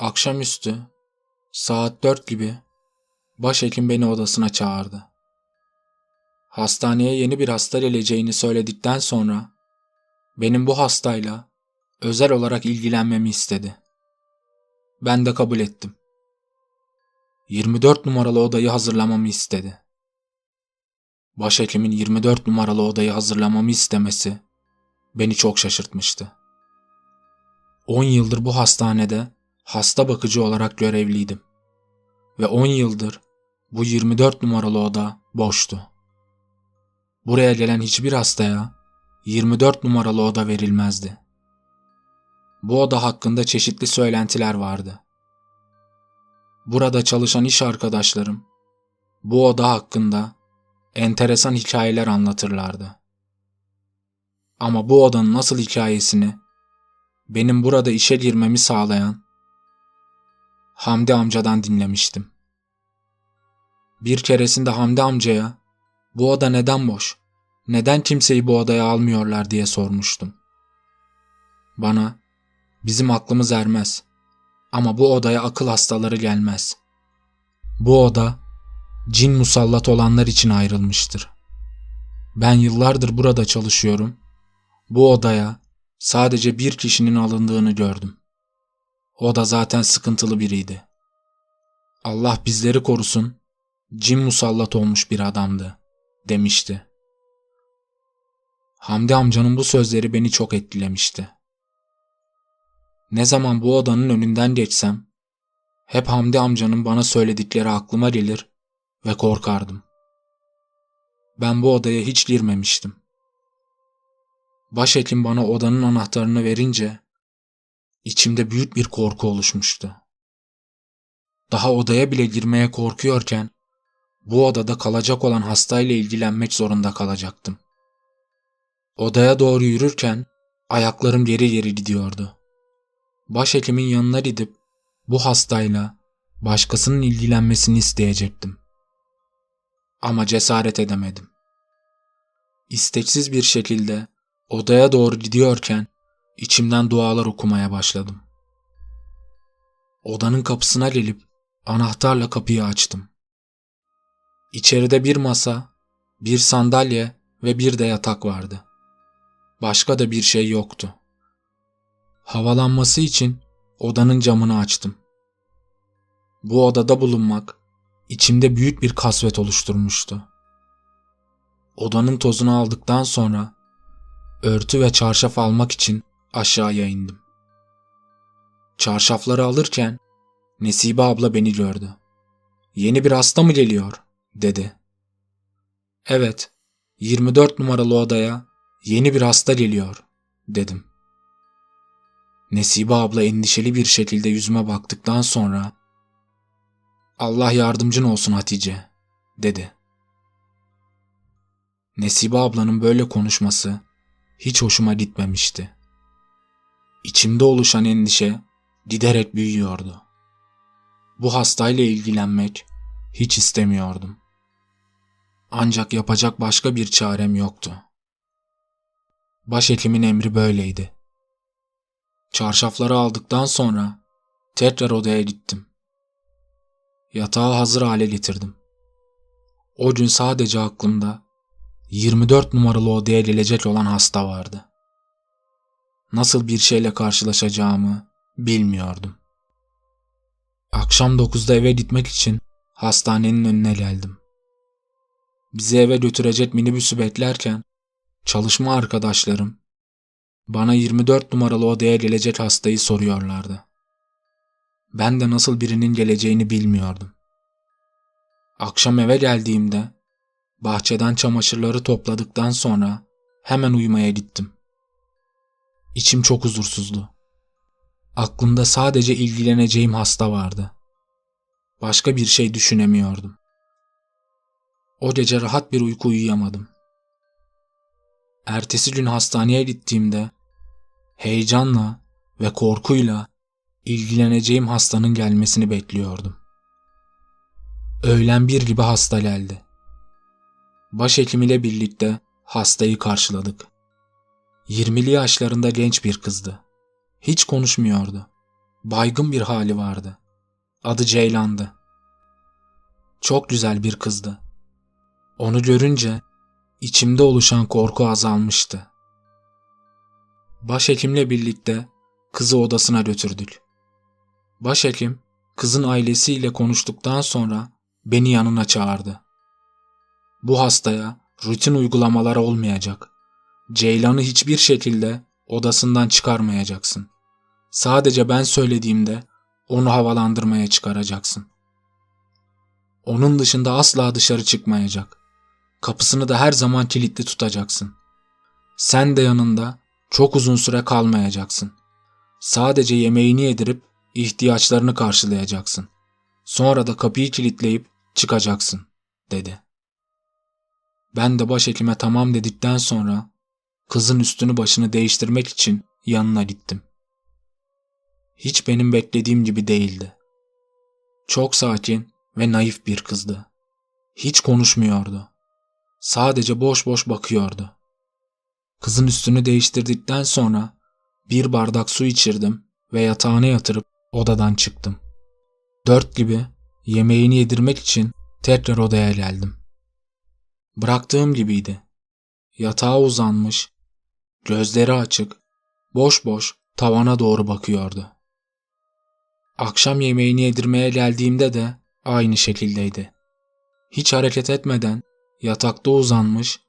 Akşamüstü saat dört gibi başhekim beni odasına çağırdı. Hastaneye yeni bir hasta geleceğini söyledikten sonra benim bu hastayla özel olarak ilgilenmemi istedi. Ben de kabul ettim. 24 numaralı odayı hazırlamamı istedi. Başhekimin 24 numaralı odayı hazırlamamı istemesi beni çok şaşırtmıştı. 10 yıldır bu hastanede hasta bakıcı olarak görevliydim. Ve 10 yıldır bu 24 numaralı oda boştu. Buraya gelen hiçbir hastaya 24 numaralı oda verilmezdi. Bu oda hakkında çeşitli söylentiler vardı. Burada çalışan iş arkadaşlarım bu oda hakkında enteresan hikayeler anlatırlardı. Ama bu odanın nasıl hikayesini benim burada işe girmemi sağlayan Hamdi amcadan dinlemiştim. Bir keresinde Hamdi amcaya bu oda neden boş, neden kimseyi bu odaya almıyorlar diye sormuştum. Bana bizim aklımız ermez ama bu odaya akıl hastaları gelmez. Bu oda cin musallat olanlar için ayrılmıştır. Ben yıllardır burada çalışıyorum. Bu odaya sadece bir kişinin alındığını gördüm. O da zaten sıkıntılı biriydi. Allah bizleri korusun, cin musallat olmuş bir adamdı, demişti. Hamdi amcanın bu sözleri beni çok etkilemişti. Ne zaman bu odanın önünden geçsem, hep Hamdi amcanın bana söyledikleri aklıma gelir ve korkardım. Ben bu odaya hiç girmemiştim. Başhekim bana odanın anahtarını verince içimde büyük bir korku oluşmuştu. Daha odaya bile girmeye korkuyorken bu odada kalacak olan hastayla ilgilenmek zorunda kalacaktım. Odaya doğru yürürken ayaklarım geri geri gidiyordu. Başhekimin yanına gidip bu hastayla başkasının ilgilenmesini isteyecektim. Ama cesaret edemedim. İsteksiz bir şekilde odaya doğru gidiyorken içimden dualar okumaya başladım. Odanın kapısına gelip anahtarla kapıyı açtım. İçeride bir masa, bir sandalye ve bir de yatak vardı. Başka da bir şey yoktu. Havalanması için odanın camını açtım. Bu odada bulunmak içimde büyük bir kasvet oluşturmuştu. Odanın tozunu aldıktan sonra örtü ve çarşaf almak için aşağıya indim. Çarşafları alırken Nesibe abla beni gördü. Yeni bir hasta mı geliyor? dedi. Evet, 24 numaralı odaya yeni bir hasta geliyor, dedim. Nesibe abla endişeli bir şekilde yüzüme baktıktan sonra Allah yardımcın olsun Hatice, dedi. Nesibe ablanın böyle konuşması hiç hoşuma gitmemişti. İçimde oluşan endişe giderek büyüyordu. Bu hastayla ilgilenmek hiç istemiyordum. Ancak yapacak başka bir çarem yoktu. Başhekimin emri böyleydi. Çarşafları aldıktan sonra tekrar odaya gittim. Yatağı hazır hale getirdim. O gün sadece aklımda 24 numaralı odaya gelecek olan hasta vardı. Nasıl bir şeyle karşılaşacağımı bilmiyordum. Akşam 9'da eve gitmek için hastanenin önüne geldim. Bizi eve götürecek minibüsü beklerken çalışma arkadaşlarım bana 24 numaralı odaya gelecek hastayı soruyorlardı. Ben de nasıl birinin geleceğini bilmiyordum. Akşam eve geldiğimde bahçeden çamaşırları topladıktan sonra hemen uyumaya gittim. İçim çok huzursuzdu. Aklımda sadece ilgileneceğim hasta vardı. Başka bir şey düşünemiyordum. O gece rahat bir uyku uyuyamadım. Ertesi gün hastaneye gittiğimde heyecanla ve korkuyla ilgileneceğim hastanın gelmesini bekliyordum. Öğlen bir gibi hasta geldi. Başhekim ile birlikte hastayı karşıladık. 20'li yaşlarında genç bir kızdı. Hiç konuşmuyordu. baygın bir hali vardı. Adı Ceylan'dı. Çok güzel bir kızdı. Onu görünce içimde oluşan korku azalmıştı. Başhekimle birlikte kızı odasına götürdük. Başhekim kızın ailesiyle konuştuktan sonra beni yanına çağırdı. Bu hastaya rutin uygulamalar olmayacak. Ceylan'ı hiçbir şekilde odasından çıkarmayacaksın. Sadece ben söylediğimde onu havalandırmaya çıkaracaksın. Onun dışında asla dışarı çıkmayacak. Kapısını da her zaman kilitli tutacaksın. Sen de yanında çok uzun süre kalmayacaksın. Sadece yemeğini yedirip ihtiyaçlarını karşılayacaksın. Sonra da kapıyı kilitleyip çıkacaksın, dedi. Ben de başhekime tamam dedikten sonra kızın üstünü başını değiştirmek için yanına gittim. Hiç benim beklediğim gibi değildi. Çok sakin ve naif bir kızdı. Hiç konuşmuyordu. Sadece boş boş bakıyordu. Kızın üstünü değiştirdikten sonra bir bardak su içirdim ve yatağına yatırıp odadan çıktım. Dört gibi yemeğini yedirmek için tekrar odaya geldim. Bıraktığım gibiydi. Yatağa uzanmış, gözleri açık, boş boş tavana doğru bakıyordu. Akşam yemeğini yedirmeye geldiğimde de aynı şekildeydi. Hiç hareket etmeden yatakta uzanmış,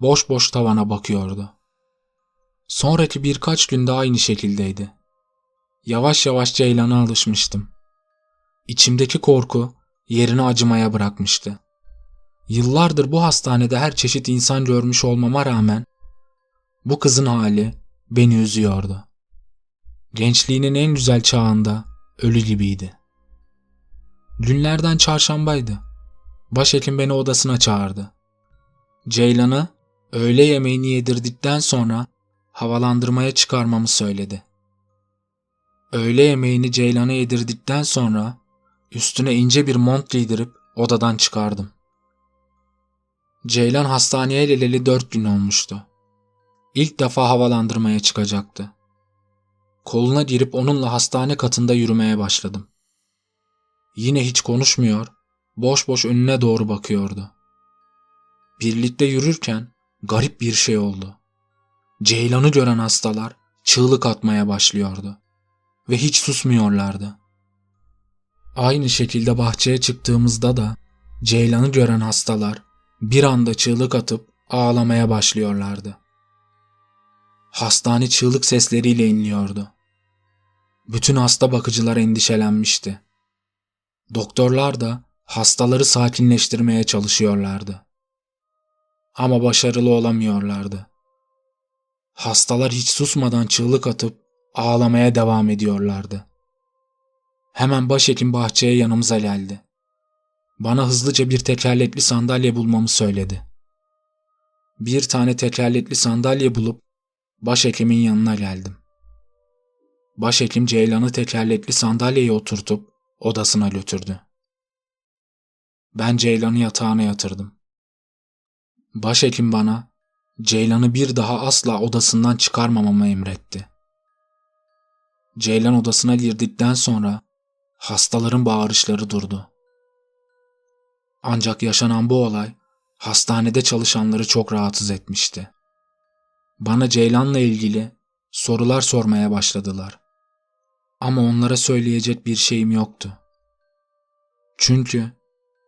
boş boş tavana bakıyordu. Sonraki birkaç günde aynı şekildeydi. Yavaş yavaş Ceylan'a alışmıştım. İçimdeki korku yerini acımaya bırakmıştı. Yıllardır bu hastanede her çeşit insan görmüş olmama rağmen bu kızın hali beni üzüyordu. Gençliğinin en güzel çağında ölü gibiydi. Günlerden çarşambaydı. Başhekim beni odasına çağırdı. Ceylan'ı öğle yemeğini yedirdikten sonra havalandırmaya çıkarmamı söyledi. Öğle yemeğini Ceylan'a yedirdikten sonra üstüne ince bir mont giydirip odadan çıkardım. Ceylan hastaneye geleli dört gün olmuştu. İlk defa havalandırmaya çıkacaktı. Koluna girip onunla hastane katında yürümeye başladım. Yine hiç konuşmuyor, boş boş önüne doğru bakıyordu. Birlikte yürürken garip bir şey oldu. Ceylan'ı gören hastalar çığlık atmaya başlıyordu ve hiç susmuyorlardı. Aynı şekilde bahçeye çıktığımızda da Ceylan'ı gören hastalar bir anda çığlık atıp ağlamaya başlıyorlardı. Hastane çığlık sesleriyle inliyordu. Bütün hasta bakıcılar endişelenmişti. Doktorlar da hastaları sakinleştirmeye çalışıyorlardı. Ama başarılı olamıyorlardı. Hastalar hiç susmadan çığlık atıp ağlamaya devam ediyorlardı. Hemen başhekim bahçeye yanımıza geldi. Bana hızlıca bir tekerlekli sandalye bulmamı söyledi. Bir tane tekerlekli sandalye bulup başhekimin yanına geldim. Başhekim Ceylan'ı tekerlekli sandalyeye oturtup odasına götürdü. Ben Ceylan'ı yatağına yatırdım. Başhekim bana Ceylan'ı bir daha asla odasından çıkarmamamı emretti. Ceylan odasına girdikten sonra hastaların bağırışları durdu. Ancak yaşanan bu olay hastanede çalışanları çok rahatsız etmişti. Bana Ceylan'la ilgili sorular sormaya başladılar. Ama onlara söyleyecek bir şeyim yoktu. Çünkü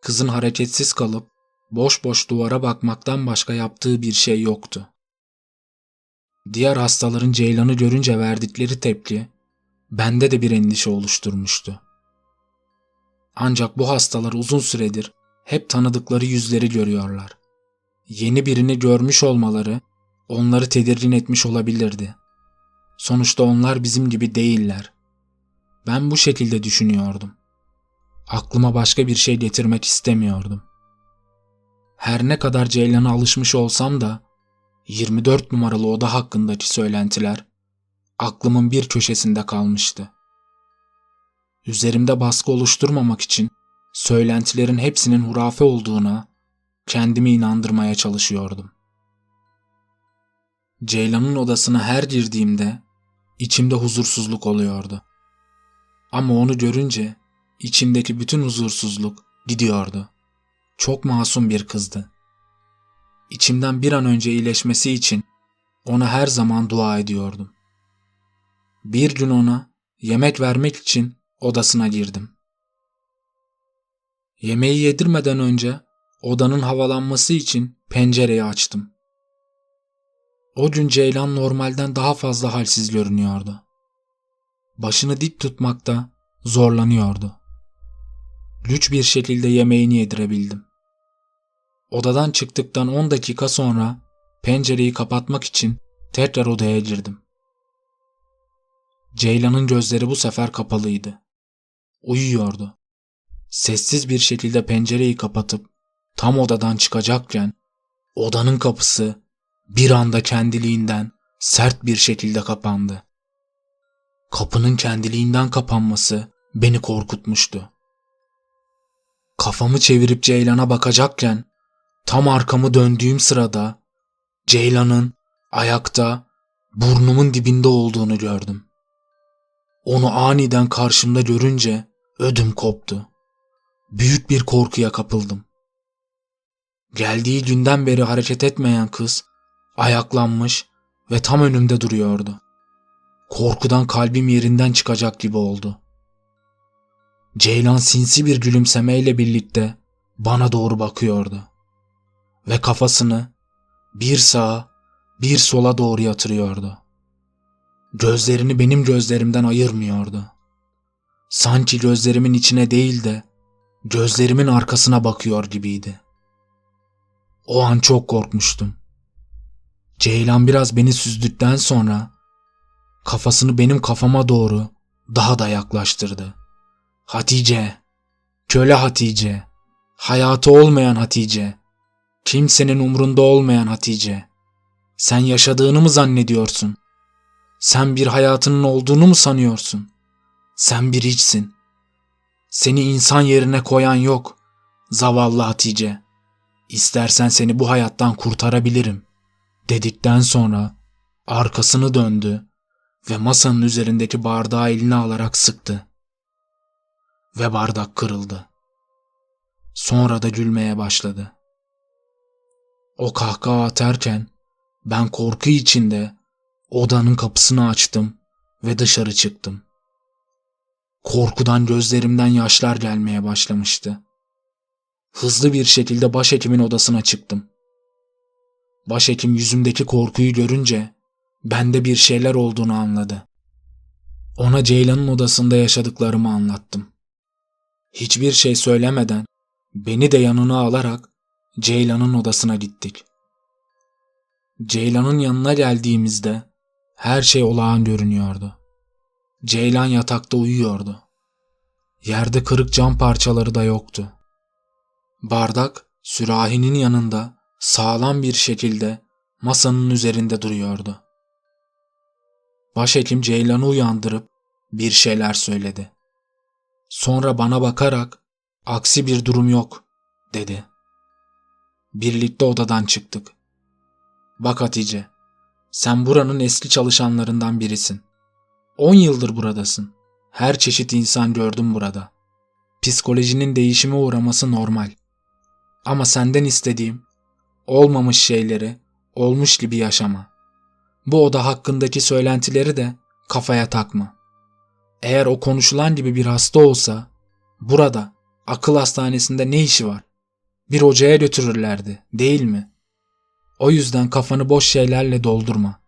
kızın hareketsiz kalıp boş boş duvara bakmaktan başka yaptığı bir şey yoktu. Diğer hastaların Ceylan'ı görünce verdikleri tepki bende de bir endişe oluşturmuştu. Ancak bu hastalar uzun süredir hep tanıdıkları yüzleri görüyorlar. Yeni birini görmüş olmaları onları tedirgin etmiş olabilirdi. Sonuçta onlar bizim gibi değiller. Ben bu şekilde düşünüyordum. Aklıma başka bir şey getirmek istemiyordum. Her ne kadar Ceylan'a alışmış olsam da 24 numaralı oda hakkındaki söylentiler aklımın bir köşesinde kalmıştı. Üzerimde baskı oluşturmamak için söylentilerin hepsinin hurafe olduğuna kendimi inandırmaya çalışıyordum. Ceylan'ın odasına her girdiğimde içimde huzursuzluk oluyordu. Ama onu görünce içimdeki bütün huzursuzluk gidiyordu. Çok masum bir kızdı. İçimden bir an önce iyileşmesi için ona her zaman dua ediyordum. Bir gün ona yemek vermek için odasına girdim. Yemeği yedirmeden önce odanın havalanması için pencereyi açtım. O gün Ceylan normalden daha fazla halsiz görünüyordu. Başını dik tutmakta zorlanıyordu. Güç bir şekilde yemeğini yedirebildim. Odadan çıktıktan 10 dakika sonra pencereyi kapatmak için tekrar odaya girdim. Ceylan'ın gözleri bu sefer kapalıydı. Uyuyordu. Sessiz bir şekilde pencereyi kapatıp tam odadan çıkacakken odanın kapısı bir anda kendiliğinden sert bir şekilde kapandı. Kapının kendiliğinden kapanması beni korkutmuştu. Kafamı çevirip Ceylan'a bakacakken tam arkamı döndüğüm sırada Ceylan'ın ayakta burnumun dibinde olduğunu gördüm. Onu aniden karşımda görünce ödüm koptu. Büyük bir korkuya kapıldım. Geldiği günden beri hareket etmeyen kız ayaklanmış ve tam önümde duruyordu. Korkudan kalbim yerinden çıkacak gibi oldu. Ceylan sinsi bir gülümsemeyle birlikte bana doğru bakıyordu. Ve kafasını bir sağa bir sola doğru yatırıyordu. Gözlerini benim gözlerimden ayırmıyordu. Sanki gözlerimin içine değil de gözlerimin arkasına bakıyor gibiydi. O an çok korkmuştum. Ceylan biraz beni süzdükten sonra kafasını benim kafama doğru daha da yaklaştırdı. Hatice, köle Hatice, hayatı olmayan Hatice, kimsenin umrunda olmayan Hatice. Sen yaşadığını mı zannediyorsun? Sen bir hayatının olduğunu mu sanıyorsun? Sen bir hiçsin. Seni insan yerine koyan yok. Zavallı Hatice. İstersen seni bu hayattan kurtarabilirim. Dedikten sonra arkasını döndü ve masanın üzerindeki bardağı eline alarak sıktı. Ve bardak kırıldı. Sonra da gülmeye başladı. O kahkaha atarken ben korku içinde odanın kapısını açtım ve dışarı çıktım. Korkudan gözlerimden yaşlar gelmeye başlamıştı. Hızlı bir şekilde başhekimin odasına çıktım. Başhekim yüzümdeki korkuyu görünce bende bir şeyler olduğunu anladı. Ona Ceylan'ın odasında yaşadıklarımı anlattım. Hiçbir şey söylemeden beni de yanına alarak Ceylan'ın odasına gittik. Ceylan'ın yanına geldiğimizde her şey olağan görünüyordu. Ceylan yatakta uyuyordu. Yerde kırık cam parçaları da yoktu. Bardak sürahinin yanında sağlam bir şekilde masanın üzerinde duruyordu. Başhekim Ceylan'ı uyandırıp bir şeyler söyledi. Sonra bana bakarak aksi bir durum yok dedi. Birlikte odadan çıktık. Bak Hatice, sen buranın eski çalışanlarından birisin. 10 yıldır buradasın. Her çeşit insan gördüm burada. Psikolojinin değişime uğraması normal. Ama senden istediğim olmamış şeyleri olmuş gibi yaşama. Bu oda hakkındaki söylentileri de kafaya takma. Eğer o konuşulan gibi bir hasta olsa burada akıl hastanesinde ne işi var? Bir hocaya götürürlerdi, değil mi? O yüzden kafanı boş şeylerle doldurma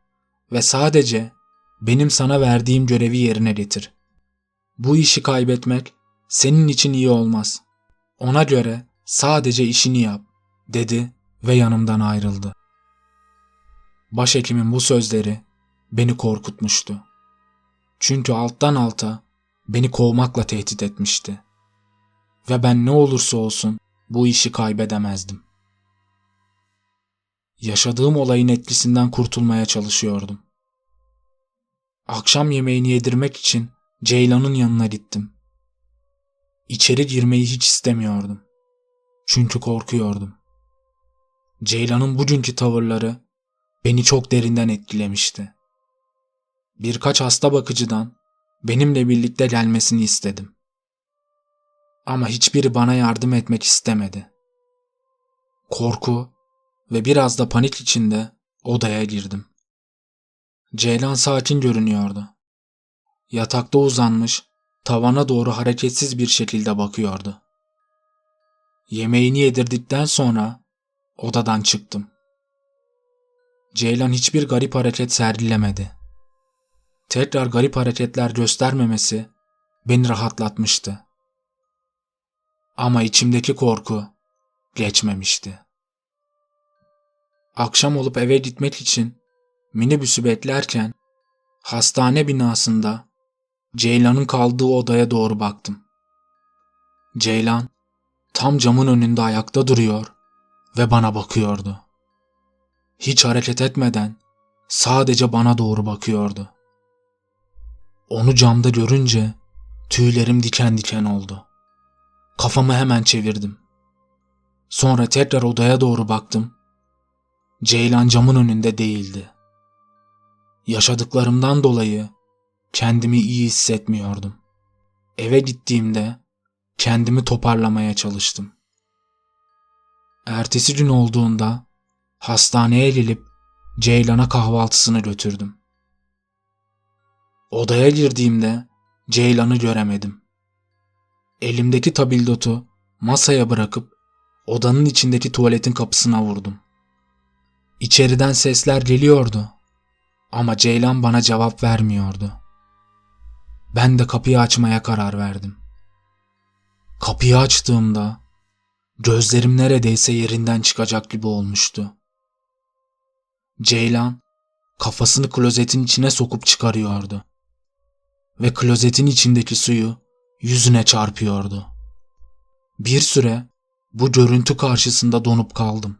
ve sadece benim sana verdiğim görevi yerine getir. Bu işi kaybetmek senin için iyi olmaz. Ona göre sadece işini yap, dedi ve yanımdan ayrıldı. Başhekimin bu sözleri beni korkutmuştu. Çünkü alttan alta beni kovmakla tehdit etmişti. Ve ben ne olursa olsun bu işi kaybedemezdim. Yaşadığım olayın etkisinden kurtulmaya çalışıyordum. Akşam yemeğini yedirmek için Ceylan'ın yanına gittim. İçeri girmeyi hiç istemiyordum. Çünkü korkuyordum. Ceylan'ın bugünkü tavırları beni çok derinden etkilemişti. Birkaç hasta bakıcıdan benimle birlikte gelmesini istedim. Ama hiçbiri bana yardım etmek istemedi. Korku ve biraz da panik içinde odaya girdim. Ceylan sakin görünüyordu. Yatakta uzanmış, tavana doğru hareketsiz bir şekilde bakıyordu. Yemeğini yedirdikten sonra odadan çıktım. Ceylan hiçbir garip hareket sergilemedi. Tekrar garip hareketler göstermemesi beni rahatlatmıştı. Ama içimdeki korku geçmemişti. Akşam olup eve gitmek için minibüsü beklerken hastane binasında Ceylan'ın kaldığı odaya doğru baktım. Ceylan tam camın önünde ayakta duruyor ve bana bakıyordu. Hiç hareket etmeden sadece bana doğru bakıyordu. Onu camda görünce tüylerim diken diken oldu. Kafamı hemen çevirdim. Sonra tekrar odaya doğru baktım. Ceylan camın önünde değildi. Yaşadıklarımdan dolayı kendimi iyi hissetmiyordum. Eve gittiğimde kendimi toparlamaya çalıştım. Ertesi gün olduğunda hastaneye gelip Ceylan'a kahvaltısını götürdüm. Odaya girdiğimde Ceylan'ı göremedim. Elimdeki tabildotu masaya bırakıp odanın içindeki tuvaletin kapısına vurdum. İçeriden sesler geliyordu ama Ceylan bana cevap vermiyordu. Ben de kapıyı açmaya karar verdim. Kapıyı açtığımda gözlerim neredeyse yerinden çıkacak gibi olmuştu. Ceylan kafasını klozetin içine sokup çıkarıyordu. Ve klozetin içindeki suyu yüzüne çarpıyordu. Bir süre bu görüntü karşısında donup kaldım.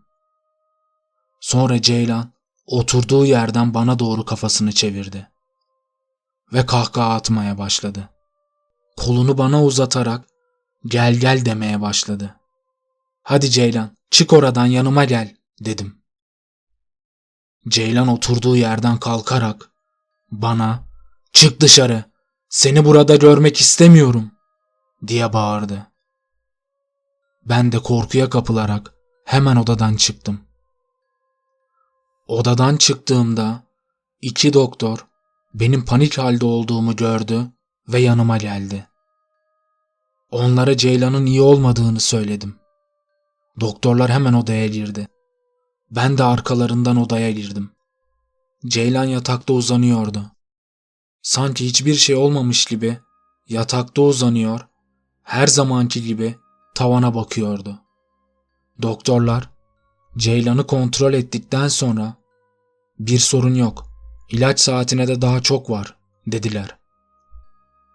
Sonra Ceylan oturduğu yerden bana doğru kafasını çevirdi. Ve kahkaha atmaya başladı. Kolunu bana uzatarak gel gel demeye başladı. Hadi Ceylan çık oradan yanıma gel dedim. Ceylan oturduğu yerden kalkarak bana çık dışarı seni burada görmek istemiyorum diye bağırdı. Ben de korkuya kapılarak hemen odadan çıktım. Odadan çıktığımda iki doktor benim panik halde olduğumu gördü ve yanıma geldi. Onlara Ceylan'ın iyi olmadığını söyledim. Doktorlar hemen odaya girdi. Ben de arkalarından odaya girdim. Ceylan yatakta uzanıyordu. Sanki hiçbir şey olmamış gibi yatakta uzanıyor, her zamanki gibi tavana bakıyordu. Doktorlar Ceylan'ı kontrol ettikten sonra bir sorun yok, ilaç saatine de daha çok var dediler.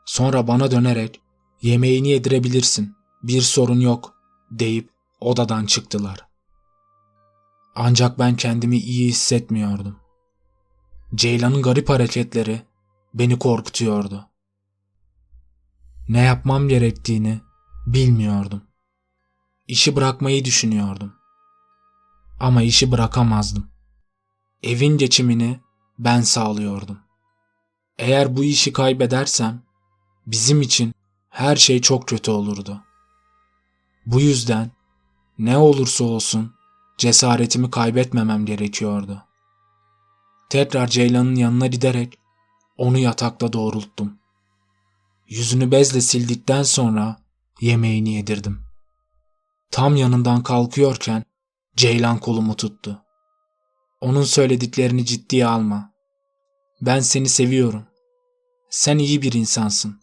Sonra bana dönerek yemeğini yedirebilirsin, bir sorun yok deyip odadan çıktılar. Ancak ben kendimi iyi hissetmiyordum. Ceylan'ın garip hareketleri beni korkutuyordu. Ne yapmam gerektiğini bilmiyordum. İşi bırakmayı düşünüyordum. Ama işi bırakamazdım. Evin geçimini ben sağlıyordum. Eğer bu işi kaybedersem bizim için her şey çok kötü olurdu. Bu yüzden ne olursa olsun cesaretimi kaybetmemem gerekiyordu. Tekrar Ceylan'ın yanına giderek onu yatakta doğrulttum. Yüzünü bezle sildikten sonra yemeğini yedirdim. Tam yanından kalkıyorken Ceylan kolumu tuttu. Onun söylediklerini ciddiye alma. Ben seni seviyorum. Sen iyi bir insansın.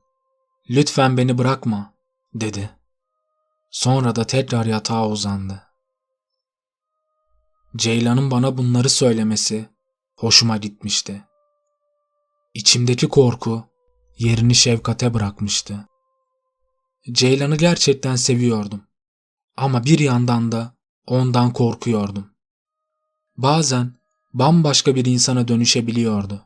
Lütfen beni bırakma, dedi. Sonra da tekrar yatağa uzandı. Ceylan'ın bana bunları söylemesi hoşuma gitmişti. İçimdeki korku yerini şefkate bırakmıştı. Ceylan'ı gerçekten seviyordum. Ama bir yandan da ondan korkuyordum. Bazen bambaşka bir insana dönüşebiliyordu.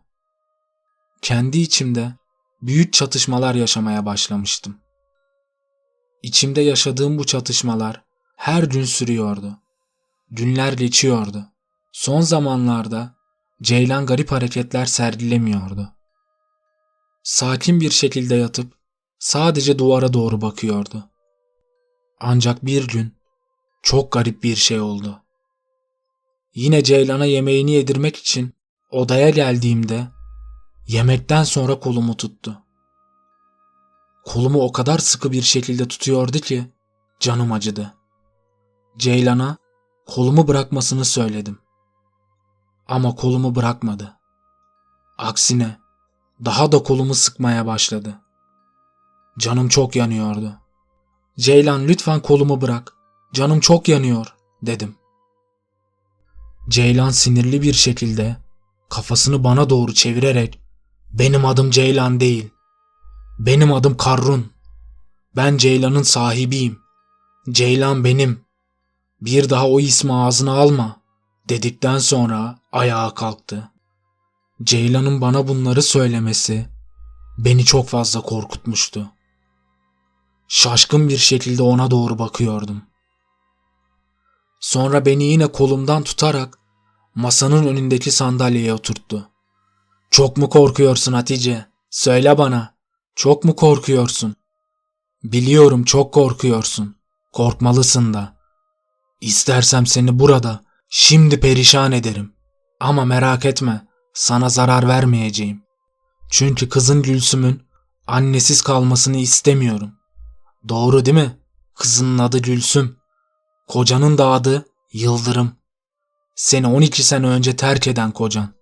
Kendi içimde büyük çatışmalar yaşamaya başlamıştım. İçimde yaşadığım bu çatışmalar her gün sürüyordu. Günler geçiyordu. Son zamanlarda Ceylan garip hareketler sergilemiyordu. sakin bir şekilde yatıp sadece duvara doğru bakıyordu. Ancak bir gün çok garip bir şey oldu. Yine Ceylan'a yemeğini yedirmek için odaya geldiğimde yemekten sonra kolumu tuttu. Kolumu o kadar sıkı bir şekilde tutuyordu ki canım acıdı. Ceylan'a kolumu bırakmasını söyledim. Ama kolumu bırakmadı. Aksine daha da kolumu sıkmaya başladı. Canım çok yanıyordu. Ceylan lütfen kolumu bırak. Canım çok yanıyor dedim. Ceylan sinirli bir şekilde kafasını bana doğru çevirerek benim adım Ceylan değil. Benim adım Karrun. Ben Ceylan'ın sahibiyim. Ceylan benim. Bir daha o ismi ağzına alma dedikten sonra ayağa kalktı. Ceylan'ın bana bunları söylemesi beni çok fazla korkutmuştu. Şaşkın bir şekilde ona doğru bakıyordum. Sonra beni yine kolumdan tutarak masanın önündeki sandalyeye oturttu. Çok mu korkuyorsun Hatice? Söyle bana. Çok mu korkuyorsun? Biliyorum çok korkuyorsun. Korkmalısın da. İstersem seni burada şimdi perişan ederim. Ama merak etme, sana zarar vermeyeceğim. Çünkü kızın Gülsüm'ün annesiz kalmasını istemiyorum. Doğru değil mi? Kızının adı Gülsüm. Kocanın da adı Yıldırım. Seni 12 sene önce terk eden kocan.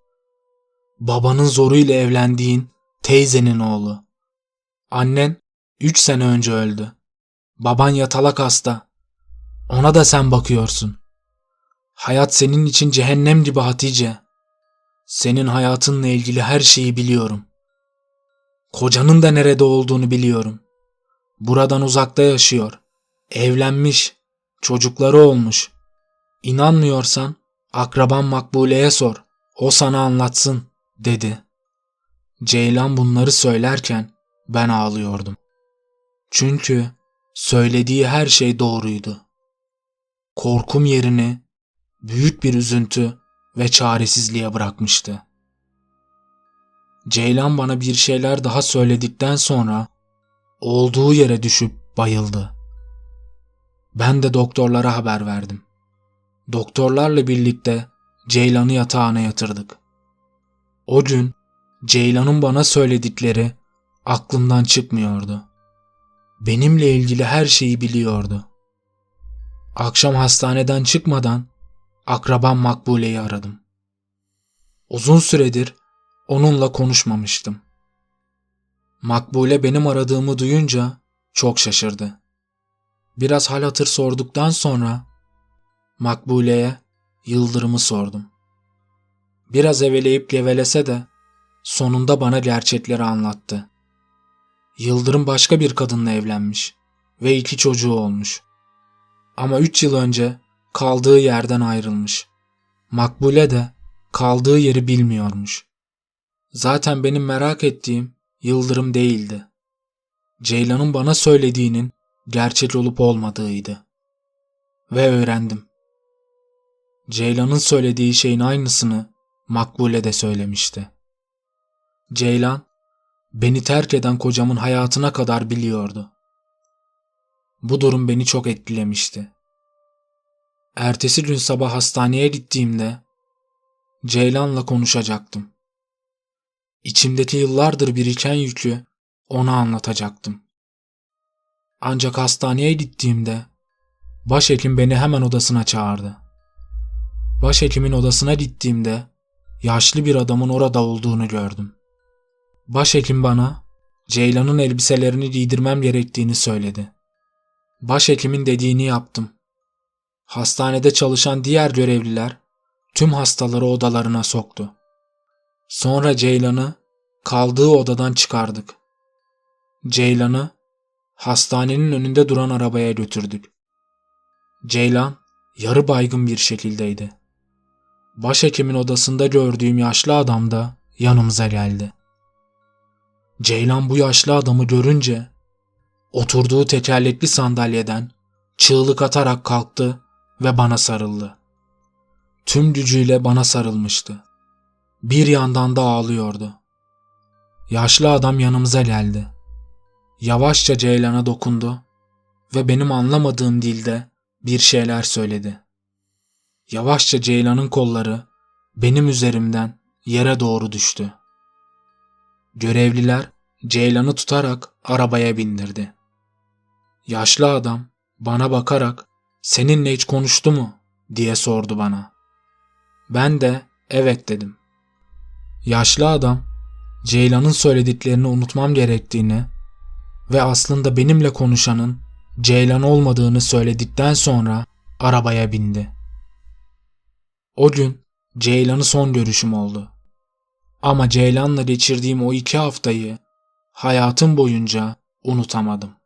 Babanın zoruyla evlendiğin teyzenin oğlu. Annen 3 sene önce öldü. Baban yatalak hasta. Ona da sen bakıyorsun. Hayat senin için cehennem gibi Hatice. Senin hayatınla ilgili her şeyi biliyorum. Kocanın da nerede olduğunu biliyorum. Buradan uzakta yaşıyor. Evlenmiş. Çocukları olmuş. İnanmıyorsan akraban Makbule'ye sor. O sana anlatsın dedi. Ceylan bunları söylerken ben ağlıyordum. Çünkü söylediği her şey doğruydu. Korkum yerini büyük bir üzüntü ve çaresizliğe bırakmıştı. Ceylan bana bir şeyler daha söyledikten sonra olduğu yere düşüp bayıldı. Ben de doktorlara haber verdim. Doktorlarla birlikte Ceylan'ı yatağına yatırdık. O gün Ceylan'ın bana söyledikleri aklımdan çıkmıyordu. Benimle ilgili her şeyi biliyordu. Akşam hastaneden çıkmadan akrabam Makbule'yi aradım. Uzun süredir onunla konuşmamıştım. Makbule benim aradığımı duyunca çok şaşırdı. Biraz hal hatır sorduktan sonra Makbule'ye Yıldırım'ı sordum. Biraz eveleyip gevelese de sonunda bana gerçekleri anlattı. Yıldırım başka bir kadınla evlenmiş ve iki çocuğu olmuş. Ama üç yıl önce kaldığı yerden ayrılmış. Makbule de kaldığı yeri bilmiyormuş. Zaten benim merak ettiğim Yıldırım değildi. Ceylan'ın bana söylediğinin gerçek olup olmadığıydı. Ve öğrendim. Ceylan'ın söylediği şeyin aynısını Makbule de söylemişti. Ceylan, beni terk eden kocamın hayatına kadar biliyordu. Bu durum beni çok etkilemişti. Ertesi gün sabah hastaneye gittiğimde Ceylan'la konuşacaktım. İçimdeki yıllardır biriken yükü ona anlatacaktım. Ancak hastaneye gittiğimde başhekim beni hemen odasına çağırdı. Başhekimin odasına gittiğimde yaşlı bir adamın orada olduğunu gördüm. Başhekim bana Ceylan'ın elbiselerini giydirmem gerektiğini söyledi. Başhekimin dediğini yaptım. Hastanede çalışan diğer görevliler tüm hastaları odalarına soktu. Sonra Ceylan'ı kaldığı odadan çıkardık. Ceylan'ı hastanenin önünde duran arabaya götürdük. Ceylan yarı baygın bir şekildeydi. Başhekimin odasında gördüğüm yaşlı adam da yanımıza geldi. Ceylan bu yaşlı adamı görünce oturduğu tekerlekli sandalyeden çığlık atarak kalktı ve bana sarıldı. Tüm gücüyle bana sarılmıştı. Bir yandan da ağlıyordu. Yaşlı adam yanımıza geldi. Yavaşça Ceylan'a dokundu ve benim anlamadığım dilde bir şeyler söyledi. Yavaşça Ceylan'ın kolları benim üzerimden yere doğru düştü. Görevliler Ceylan'ı tutarak arabaya bindirdi. Yaşlı adam bana bakarak seninle hiç konuştu mu diye sordu bana. Ben de evet dedim. Yaşlı adam Ceylan'ın söylediklerini unutmam gerektiğini ve aslında benimle konuşanın Ceylan olmadığını söyledikten sonra arabaya bindi. O gün Ceylan'ı son görüşüm oldu. Ama Ceylan'la geçirdiğim o iki haftayı hayatım boyunca unutamadım.